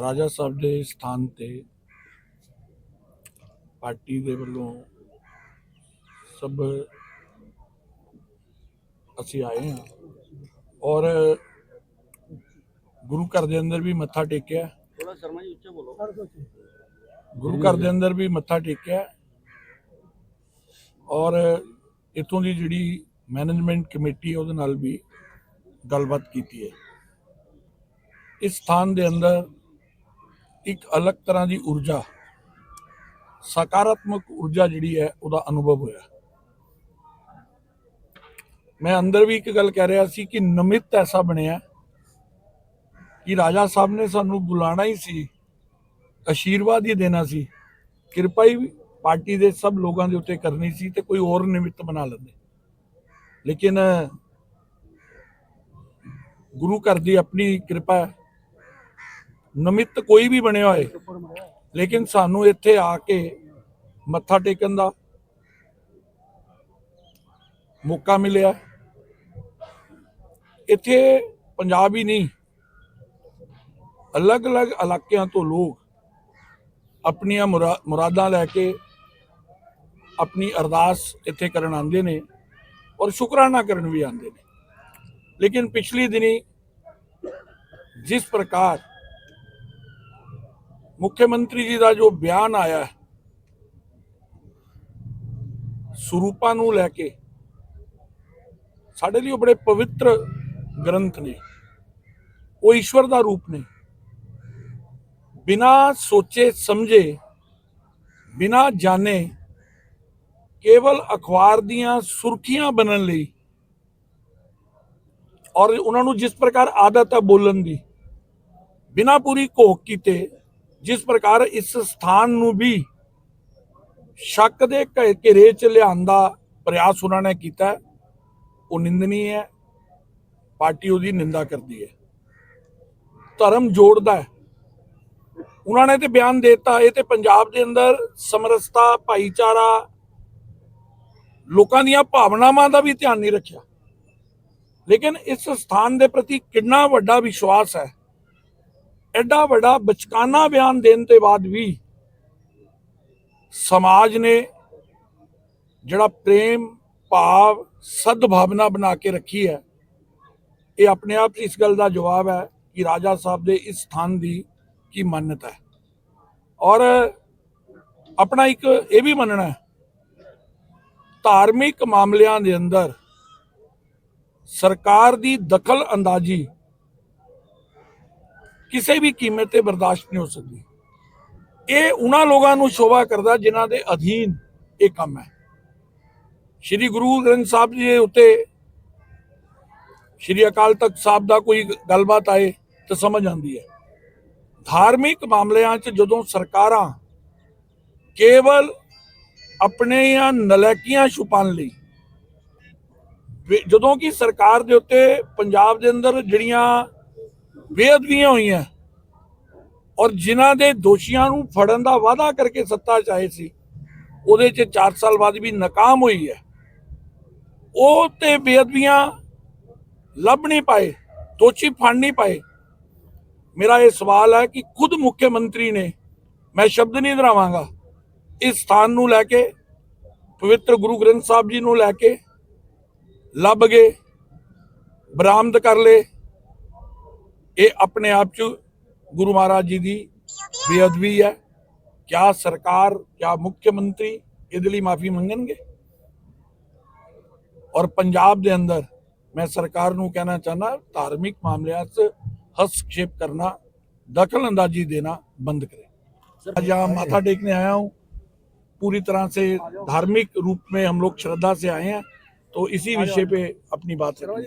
ਰਾਜਾ ਸਾਹਿਬ ਦੇ ਸਥਾਨ ਤੇ ਪਾਰਟੀ ਦੇ ਵੱਲੋਂ ਸਭ ਅਸੀਂ ਆਏ ਹਾਂ ਔਰ ਗੁਰੂ ਘਰ ਦੇ ਅੰਦਰ ਵੀ ਮੱਥਾ ਟੇਕਿਆ। ਥੋੜਾ ਸ਼ਰਮਾ ਜੀ ਉੱਚਾ ਬੋਲੋ। ਗੁਰੂ ਘਰ ਦੇ ਅੰਦਰ ਵੀ ਮੱਥਾ ਟੇਕਿਆ। ਔਰ ਇਥੋਂ ਦੀ ਜਿਹੜੀ ਮੈਨੇਜਮੈਂਟ ਕਮੇਟੀ ਉਹਦੇ ਨਾਲ ਵੀ ਗੱਲਬਾਤ ਕੀਤੀ ਹੈ। ਇਸ ਸਥਾਨ ਦੇ ਅੰਦਰ ਇੱਕ ਅਲੱਗ ਤਰ੍ਹਾਂ ਦੀ ਊਰਜਾ, ਸਕਾਰਾਤਮਕ ਊਰਜਾ ਜਿਹੜੀ ਹੈ ਉਹਦਾ ਅਨੁਭਵ ਹੋਇਆ। ਮੈਂ ਅੰਦਰ ਵੀ ਇੱਕ ਗੱਲ ਕਹਿ ਰਿਹਾ ਸੀ ਕਿ ਨਮਿਤ ਐਸਾ ਬਣਿਆ ਕਿ ਰਾਜਾ ਸਾਹਿਬ ਨੇ ਸਾਨੂੰ ਬੁਲਾਣਾ ਹੀ ਸੀ ਆਸ਼ੀਰਵਾਦ ਹੀ ਦੇਣਾ ਸੀ, ਕਿਰਪਾ ਹੀ ਪਾਰਟੀ ਦੇ ਸਭ ਲੋਕਾਂ ਦੇ ਉੱਤੇ ਕਰਨੀ ਸੀ ਤੇ ਕੋਈ ਹੋਰ ਨਿਮਿਤ ਬਣਾ ਲੈਂਦੇ। ਲੇਕਿਨ ਗੁਰੂ ਘਰ ਦੀ ਆਪਣੀ ਕਿਰਪਾ ਨਿਮਿਤ ਕੋਈ ਵੀ ਬਣਿਆ ਹੋਏ। ਲੇਕਿਨ ਸਾਨੂੰ ਇੱਥੇ ਆ ਕੇ ਮੱਥਾ ਟੇਕਣ ਦਾ ਮੌਕਾ ਮਿਲਿਆ। ਇੱਥੇ ਪੰਜਾਬ ਹੀ ਨਹੀਂ, ਅਲੱਗ-ਅਲੱਗ ਇਲਾਕਿਆਂ ਤੋਂ ਲੋਕ ਆਪਣੀਆਂ ਮੁਰਾ- ਮੁਰਾਦਾਂ ਲੈ ਕੇ ਆਪਣੀ ਅਰਦਾਸ ਇੱਥੇ ਕਰਨ ਆਉਂਦੇ ਨੇ ਔਰ ਸ਼ੁਕਰਾਨਾ ਕਰਨ ਵੀ ਆਉਂਦੇ ਨੇ। ਲੇਕਿਨ ਪਿਛਲੀ ਦਿਨੀ ਜਿਸ ਪ੍ਰਕਾਰ ਮੁੱਖ ਮੰਤਰੀ ਜੀ ਦਾ ਜੋ ਬਿਆਨ ਆਇਆ ਸਰੂਪਾਂ ਨੂੰ ਲੈ ਕੇ, ਸਾਡੇ ਲਈ ਉਹ ਬੜੇ ਪਵਿੱਤਰ ਗ੍ਰੰਥ ਨੇ। ਉਹ ਈਸ਼ਵਰ ਦਾ ਰੂਪ ਨੇ। ਬਿਨਾ ਸੋਚੇ ਸਮਝੇ, ਬਿਨਾ ਜਾਣੇ, ਕੇਵਲ ਅਖਬਾਰ ਦੀਆਂ ਸੁਰਖੀਆਂ ਬਣਨ ਲਈ ਔਰ ਉਹਨਾਂ ਨੂੰ ਜਿਸ ਪ੍ਰਕਾਰ ਆਦਤ ਹੈ ਬੋਲਣ ਦੀ, ਬਿਨਾ ਪੂਰੀ ਘੋਖ ਕੀਤੇ ਜਿਸ ਪ੍ਰਕਾਰ ਇਸ ਸਥਾਨ ਨੂੰ ਵੀ ਸ਼ੱਕ ਦੇ ਘੇਰੇ ਚ ਲਿਆਉਣ ਦਾ ਪ੍ਰਯਾਸ ਉਹਨਾਂ ਨੇ ਕੀਤਾ, ਉਹ ਨਿੰਦਨੀ ਹੈ, ਪਾਰਟੀ ਉਹਦੀ ਨਿੰਦਾ ਕਰਦੀ ਹੈ। ਧਰਮ ਜੋੜਦਾ ਹੈ। ਉਹਨਾਂ ਨੇ ਤੇ ਬਿਆਨ ਦਿੱਤਾ, ਇਹ ਤੇ ਪੰਜਾਬ ਦੇ ਅੰਦਰ ਸਮਰਸਤਾ, ਭਾਈਚਾਰਾ, ਲੋਕਾਂ ਦੀਆਂ ਭਾਵਨਾਵਾਂ ਦਾ ਵੀ ਧਿਆਨ ਨਹੀਂ ਰੱਖਿਆ। ਲੇਕਿਨ ਇਸ ਸਥਾਨ ਦੇ ਪ੍ਰਤੀ ਕਿੰਨਾ ਵੱਡਾ ਵਿਸ਼ਵਾਸ ਹੈ ਐਡਾ ਵੱਡਾ ਬਚਕਾਨਾ ਬਿਆਨ ਦੇਣ ਤੋਂ ਬਾਅਦ ਵੀ ਸਮਾਜ ਨੇ ਜਿਹੜਾ ਪ੍ਰੇਮ, ਭਾਵ, ਸਦਭਾਵਨਾ ਬਣਾ ਕੇ ਰੱਖੀ ਹੈ, ਇਹ ਆਪਣੇ ਆਪ 'ਚ ਇਸ ਗੱਲ ਦਾ ਜਵਾਬ ਹੈ ਕਿ ਰਾਜਾ ਸਾਹਿਬ ਦੇ ਇਸ ਸਥਾਨ ਦੀ ਕੀ ਮਾਨਤਾ ਹੈ। ਔਰ ਆਪਣਾ ਇੱਕ ਇਹ ਵੀ ਮੰਨਣਾ ਹੈ, ਧਾਰਮਿਕ ਮਾਮਲਿਆਂ ਦੇ ਅੰਦਰ ਸਰਕਾਰ ਦੀ ਦਖਲ ਅੰਦਾਜ਼ੀ ਕਿਸੇ ਵੀ ਕੀਮਤ ਤੇ ਬਰਦਾਸ਼ਤ ਨਹੀਂ ਹੋ ਸਕਦੀ। ਇਹ ਉਹਨਾਂ ਲੋਕਾਂ ਨੂੰ ਸ਼ੋਭਾ ਕਰਦਾ ਜਿਨ੍ਹਾਂ ਦੇ ਅਧੀਨ ਇਹ ਕੰਮ ਹੈ। ਸ਼੍ਰੀ ਗੁਰੂ ਗ੍ਰੰਥ ਸਾਹਿਬ ਜੀ ਦੇ ਉੱਤੇ ਸ਼੍ਰੀ ਅਕਾਲ ਤਖਤ ਸਾਹਿਬ ਦਾ ਕੋਈ ਗੱਲਬਾਤ ਆਏ ਤਾਂ ਸਮਝ ਆਉਂਦੀ ਹੈ। ਧਾਰਮਿਕ ਮਾਮਲਿਆਂ 'ਚ ਜਦੋਂ ਸਰਕਾਰਾਂ ਕੇਵਲ ਆਪਣੀਆਂ ਨਲੈਕੀਆਂ ਛੁਪਾਉਣ ਲਈ ਜਦੋਂ ਕਿ ਸਰਕਾਰ ਦੇ ਉੱਤੇ ਪੰਜਾਬ ਦੇ ਅੰਦਰ ਜਿਹੜੀਆਂ ਬੇਅਦਬੀਆਂ ਹੋਈਆਂ। ਔਰ ਜਿਨ੍ਹਾਂ ਦੇ ਦੋਸ਼ੀਆਂ ਨੂੰ ਫੜਨ ਦਾ ਵਾਅਦਾ ਕਰਕੇ ਸੱਤਾ 'ਚ ਆਏ ਸੀ, ਉਹਦੇ 'ਚ 4 ਸਾਲ ਬਾਅਦ ਵੀ ਨਾਕਾਮ ਹੋਈ ਹੈ। ਉਹ ਤੇ ਬੇਅਦਬੀਆਂ ਲੱਭ ਨਹੀਂ ਪਾਏ, ਦੋਸ਼ੀ ਫੜ ਨਹੀਂ ਪਾਏ। ਮੇਰਾ ਇਹ ਸਵਾਲ ਹੈ ਕਿ ਖੁਦ ਮੁੱਖ ਮੰਤਰੀ ਨੇ, ਮੈਂ ਸ਼ਬਦ ਨਹੀਂ ਦੁਹਰਾਵਾਂਗਾ ਇਸ ਸਥਾਨ ਨੂੰ ਲੈ ਕੇ, ਪਵਿੱਤਰ ਗੁਰੂ ਗ੍ਰੰਥ ਸਾਹਿਬ ਜੀ ਨੂੰ ਲੈ ਕੇ, ਲੱਭ ਗਏ, ਬਰਾਮਦ ਕਰ ਲਏ। ਇਹ ਆਪਣੇ ਆਪ ਚ ਗੁਰੂ ਮਹਾਰਾਜ ਜੀ ਦੀ ਬੇਅਦਬੀ ਹੈ ਕਿਆ ਸਰਕਾਰ ਕਿਆ ਮੁੱਖ ਮੰਤਰੀ ਇਹਦੇ ਲਈ ਮਾਫੀ ਮੰਗਣਗੇ ਔਰ ਪੰਜਾਬ ਦੇ ਅੰਦਰ ਮੈਂ ਸਰਕਾਰ ਨੂੰ ਕਹਿਣਾ ਚਾਹਨਾ ਧਾਰਮਿਕ ਮਾਮਲਿਆਂ 'ਚ हस्तक्षेप करना दखल अंदाजी देना बंद करें आज यहाँ माथा टेकने आया हूँ पूरी तरह से धार्मिक रूप में हम लोग श्रद्धा से आए हैं तो इसी विषय पे अपनी बात रखें